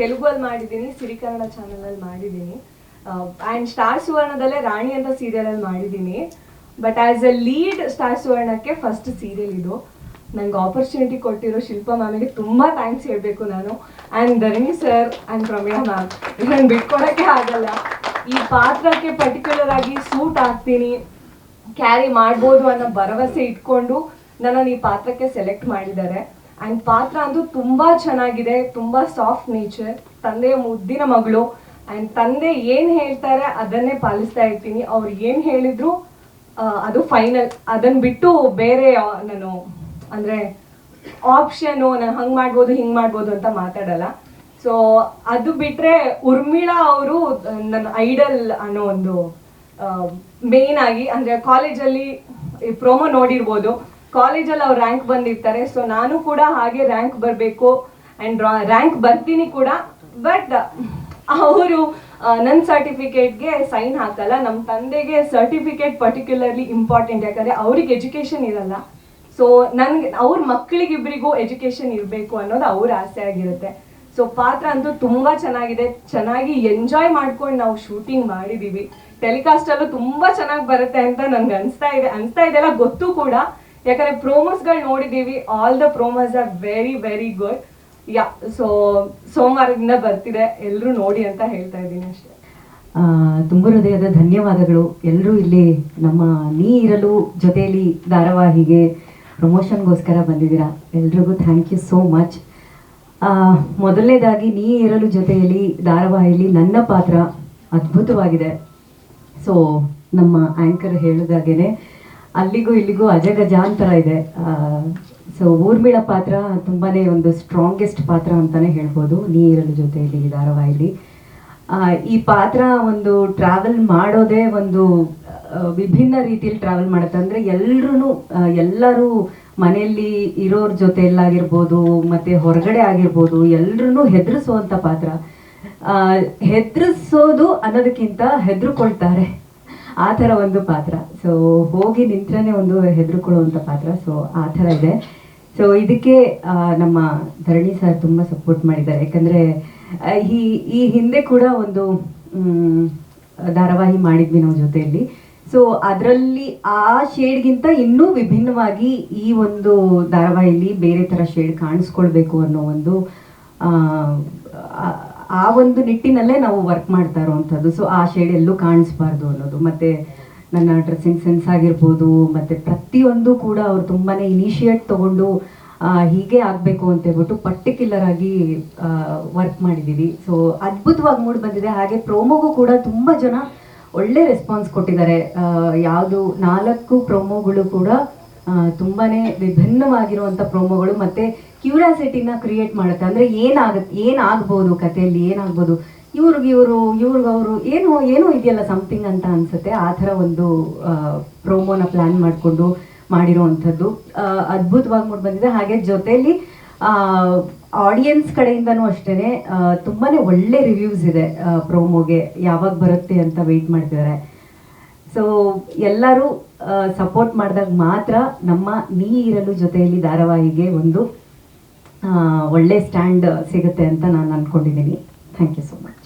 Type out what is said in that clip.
ತೆಲುಗಲ್ಲಿ ಮಾಡಿದ್ದೀನಿ, ಸಿರಿಕನ್ನಡ ಚಾನಲ್ ಅಲ್ಲಿ ಮಾಡಿದ್ದೀನಿ ಆ್ಯಂಡ್ ಸ್ಟಾರ್ ಸುವರ್ಣದಲ್ಲೇ ರಾಣಿ ಅಂತ ಸೀರಿಯಲ್ ಅಲ್ಲಿ ಮಾಡಿದ್ದೀನಿ. But as a lead star ಸುವರ್ಣಕ್ಕೆ first serial ಇದು. ನಂಗೆ ಆಪರ್ಚುನಿಟಿ ಕೊಟ್ಟಿರೋ ಶಿಲ್ಪಾ ಮ್ಯಾಮಿಗೆ ತುಂಬ ಥ್ಯಾಂಕ್ಸ್ ಹೇಳಬೇಕು ನಾನು. And Dharani sir and Pramena ma'am ಇದನ್ನು ಬಿಟ್ಕೊಡೋಕ್ಕೆ ಆಗಲ್ಲ. ಈ ಪಾತ್ರಕ್ಕೆ ಪರ್ಟಿಕ್ಯುಲರ್ ಆಗಿ ಸೂಟ್ ಆಗ್ತೀನಿ ಕ್ಯಾರಿ ಮಾಡ್ಬೋದು ಅನ್ನೋ ಭರವಸೆ ಇಟ್ಕೊಂಡು ನನ್ನನ್ನು ಈ ಪಾತ್ರಕ್ಕೆ ಸೆಲೆಕ್ಟ್ ಮಾಡಿದ್ದಾರೆ. ಆ್ಯಂಡ್ ಪಾತ್ರ ಅಂತೂ ತುಂಬ ಚೆನ್ನಾಗಿದೆ, ತುಂಬ ಸಾಫ್ಟ್ ನೇಚರ್ ತಂದೆಯ ಮುದ್ದಿನ ಮಗಳು. ಆ್ಯಂಡ್ ತಂದೆ ಏನು ಹೇಳ್ತಾರೆ ಅದನ್ನೇ ಪಾಲಿಸ್ತಾ ಇರ್ತೀನಿ. ಅವ್ರು ಏನು ಹೇಳಿದ್ರು ಅದು ಫೈನಲ್ ಅದನ್ನು ಬಿಟ್ಟು ಬೇರೆ ನಾನು, ಅಂದರೆ ಆಪ್ಷನು ನಾನು ಹಂಗೆ ಮಾಡ್ಬೋದು, ಹಿಂಗೆ ಮಾಡ್ಬೋದು ಅಂತ ಮಾತಾಡಲ್ಲ. ಸೊ ಅದು ಬಿಟ್ಟರೆ ಉರ್ಮಿಳಾ ಅವರು ನನ್ನ ಐಡಲ್ ಅನ್ನೋ ಒಂದು ಮೇನ್ ಆಗಿ, ಅಂದರೆ ಕಾಲೇಜಲ್ಲಿ ಪ್ರೋಮೋ ನೋಡಿರ್ಬೋದು. ಕಾಲೇಜಲ್ಲಿ ಅವ್ರು ರ್ಯಾಂಕ್ ಬಂದಿರ್ತಾರೆ. ಸೊ ನಾನು ಕೂಡ ಹಾಗೆ ರ್ಯಾಂಕ್ ಬರಬೇಕು ಆ್ಯಂಡ್ ರ್ಯಾಂಕ್ ಬರ್ತೀನಿ ಕೂಡ. ಬಟ್ ಅವರು ನನ್ನ ಸರ್ಟಿಫಿಕೇಟ್ಗೆ ಸೈನ್ ಹಾಕಲ್ಲ. ನಮ್ಮ ತಂದೆಗೆ ಸರ್ಟಿಫಿಕೇಟ್ ಪರ್ಟಿಕ್ಯುಲರ್ಲಿ ಇಂಪಾರ್ಟೆಂಟ್ ಯಾಕಂದರೆ ಅವ್ರಿಗೆ ಎಜುಕೇಷನ್ ಇರಲ್ಲ. ಸೊ ನನಗೆ, ಅವ್ರ ಮಕ್ಕಳಿಗಿಬ್ಬರಿಗೂ ಎಜುಕೇಷನ್ ಇರಬೇಕು ಅನ್ನೋದು ಅವ್ರ ಆಸೆ ಆಗಿರುತ್ತೆ. ಸೊ ಪಾತ್ರ ಅಂತೂ ತುಂಬ ಚೆನ್ನಾಗಿದೆ. ಚೆನ್ನಾಗಿ ಎಂಜಾಯ್ ಮಾಡ್ಕೊಂಡು ನಾವು ಶೂಟಿಂಗ್ ಮಾಡಿದ್ದೀವಿ ಟೆಲಿಕಾಸ್ಟಲ್ಲೂ ತುಂಬ ಚೆನ್ನಾಗಿ ಬರುತ್ತೆ ಅಂತ ನನಗೆ ಅನಿಸ್ತಾ ಇದೆ. ಅನಿಸ್ತಾ ಇದೆಲ್ಲ ಗೊತ್ತು ಕೂಡ. ಯಾಕಂದರೆ ಪ್ರೋಮೋಸ್ಗಳು ನೋಡಿದೀವಿ. All the promos are very very good yeah so ಸೋಮವಾರದಿಂದ ಬರ್ತಿದೆ. ಎಲ್ಲರೂ ನೋಡಿ ಅಂತ ಹೇಳ್ತಾ ಇದ್ದೀನಿ ಅಷ್ಟೇ. ತುಂಬ ಹೃದಯದ ಧನ್ಯವಾದಗಳು. ಎಲ್ಲರೂ ಇಲ್ಲಿ ನಮ್ಮ ನೀ ಇರಲು ಜೊತೆಯಲ್ಲಿ ಧಾರಾವಾಹಿಗೆ ಪ್ರಮೋಷನ್ಗೋಸ್ಕರ ಬಂದಿದ್ದೀರಾ. ಎಲ್ರಿಗೂ ಥ್ಯಾಂಕ್ ಯು ಸೋ ಮಚ್ ಮೊದಲನೇದಾಗಿ ನೀ ಇರಲು ಜೊತೆಯಲ್ಲಿ ಧಾರಾವಾಹಿಯಲ್ಲಿ ನನ್ನ ಪಾತ್ರ ಅದ್ಭುತವಾಗಿದೆ. ಸೊ ನಮ್ಮ ಆ್ಯಂಕರ್ ಹೇಳಿದಾಗೇನೆ ಅಲ್ಲಿಗೂ ಇಲ್ಲಿಗೂ ಅಜಗಜಾಂತರ ಇದೆ. ಸೊ ಊರ್ಮಿಳ ಪಾತ್ರ ತುಂಬಾನೇ ಒಂದು ಸ್ಟ್ರಾಂಗೆಸ್ಟ್ ಪಾತ್ರ ಅಂತಾನೆ ಹೇಳ್ಬೋದು. ನೀರಲ್ಲಿ ಜೊತೆಯಲ್ಲಿ, ಧಾರಾವಾಹಿಲಿ. ಈ ಪಾತ್ರ ಒಂದು ಟ್ರಾವೆಲ್ ಮಾಡೋದೇ ಒಂದು ವಿಭಿನ್ನ ರೀತಿಯಲ್ಲಿ ಟ್ರಾವೆಲ್ ಮಾಡುತ್ತೆ. ಅಂದರೆ ಎಲ್ಲರೂ ಎಲ್ಲರೂ ಮನೆಯಲ್ಲಿ ಇರೋರ ಜೊತೆಯಲ್ಲಾಗಿರ್ಬೋದು, ಮತ್ತೆ ಹೊರಗಡೆ ಆಗಿರ್ಬೋದು ಎಲ್ಲರೂ ಹೆದರಿಸುವಂಥ ಪಾತ್ರ. ಹೆದರಿಸೋದು ಅನ್ನೋದಕ್ಕಿಂತ ಹೆದರ್ಕೊಳ್ತಾರೆ. ಆ ಥರ ಒಂದು ಪಾತ್ರ. ಸೊ ಹೋಗಿ ನಿಂತ್ರೇ ಒಂದು ಹೆದರ್ಕೊಳ್ಳುವಂಥ ಪಾತ್ರ. ಸೊ ಆ ಥರ ಇದೆ. ಸೊ ಇದಕ್ಕೆ ನಮ್ಮ ಧರಣಿ ಸರ್ ತುಂಬ ಸಪೋರ್ಟ್ ಮಾಡಿದ್ದಾರೆ. ಯಾಕಂದರೆ ಈ ಈ ಹಿಂದೆ ಕೂಡ ಒಂದು ಧಾರಾವಾಹಿ ಮಾಡಿದ್ವಿ ನಾವು ಜೊತೆಯಲ್ಲಿ. ಸೊ ಅದರಲ್ಲಿ ಆ ಶೇಡ್ಗಿಂತ ಇನ್ನೂ ವಿಭಿನ್ನವಾಗಿ ಈ ಒಂದು ಧಾರಾವಾಹಿಲಿ ಬೇರೆ ಥರ ಶೇಡ್ ಕಾಣಿಸ್ಕೊಳ್ಬೇಕು ಅನ್ನೋ ಒಂದು ಆ, ಒಂದು ನಿಟ್ಟಿನಲ್ಲೇ ನಾವು ವರ್ಕ್ ಮಾಡ್ತಾ ಇರೋವಂಥದ್ದು. ಸೊ ಆ ಶೇಡ್ ಎಲ್ಲೂ ಕಾಣಿಸ್ಬಾರ್ದು ಅನ್ನೋದು. ಮತ್ತೆ ನನ್ನ ಡ್ರೆಸ್ಸಿಂಗ್ ಸೆನ್ಸ್ ಆಗಿರ್ಬೋದು ಮತ್ತೆ ಪ್ರತಿಯೊಂದು ಕೂಡ ಅವ್ರು ತುಂಬಾನೇ ಇನಿಷಿಯೇಟ್ ತಗೊಂಡು ಹೀಗೆ ಆಗಬೇಕು ಅಂತ ಹೇಳ್ಬಿಟ್ಟು ಪರ್ಟಿಕ್ಯುಲರ್ ಆಗಿ ವರ್ಕ್ ಮಾಡಿದ್ದೀವಿ ಸೊ ಅದ್ಭುತವಾಗಿ ಮೂಡ್ ಬಂದಿದೆ. ಹಾಗೆ ಪ್ರೋಮೋಗೂ ಕೂಡ ತುಂಬ ಜನ ಒಳ್ಳೆ ರೆಸ್ಪಾನ್ಸ್ ಕೊಟ್ಟಿದ್ದಾರೆ. ಯಾವುದು ನಾಲ್ಕು ಪ್ರೋಮೋಗಳು ಕೂಡ ತುಂಬಾನೇ ವಿಭಿನ್ನವಾಗಿರುವಂಥ ಪ್ರೋಮೋಗಳು ಮತ್ತೆ ಕ್ಯೂರಿಯಾಸಿಟಿನ ಕ್ರಿಯೇಟ್ ಮಾಡುತ್ತೆ. ಅಂದ್ರೆ ಏನಾಗುತ್ತೆ ಏನಾಗ್ಬೋದು ಕಥೆಯಲ್ಲಿ, ಏನಾಗ್ಬೋದು? ಇವ್ರಿಗೆ ಇವರು, ಇವ್ರಿಗೆ ಅವರು ಏನು, ಏನೋ ಇದೆಯಲ್ಲ ಸಮಥಿಂಗ್ ಅಂತ ಅನ್ಸುತ್ತೆ. ಆ ಥರ ಒಂದು ಪ್ರೋಮೋನ ಪ್ಲಾನ್ ಮಾಡಿಕೊಂಡು ಮಾಡಿರೋವಂಥದ್ದು. ಅದ್ಭುತವಾಗಿ ಮೂಡ್ ಬಂದಿದೆ. ಹಾಗೆ ಜೊತೆಯಲ್ಲಿ ಆಡಿಯನ್ಸ್ ಕಡೆಯಿಂದನೂ ಅಷ್ಟೇ ತುಂಬಾ ಒಳ್ಳೆ ರಿವ್ಯೂಸ್ ಇದೆ ಪ್ರೋಮೋಗೆ ಯಾವಾಗ ಬರುತ್ತೆ ಅಂತ ವೆಯ್ಟ್ ಮಾಡ್ತಿದ್ದಾರೆ ಸೊ ಎಲ್ಲರೂ ಸಪೋರ್ಟ್ ಮಾಡಿದಾಗ ಮಾತ್ರ ನಮ್ಮ ನೀ ಇರಲು ಜೊತೆಯಲ್ಲಿ ಧಾರಾವಾಹಿಗೆ ಒಂದು ಒಳ್ಳೆ ಸ್ಟ್ಯಾಂಡ್ ಸಿಗುತ್ತೆ ಅಂತ ನಾನು ಅನ್ಕೊಂಡಿದ್ದೀನಿ ಥ್ಯಾಂಕ್ ಯು ಸೊ ಮಚ್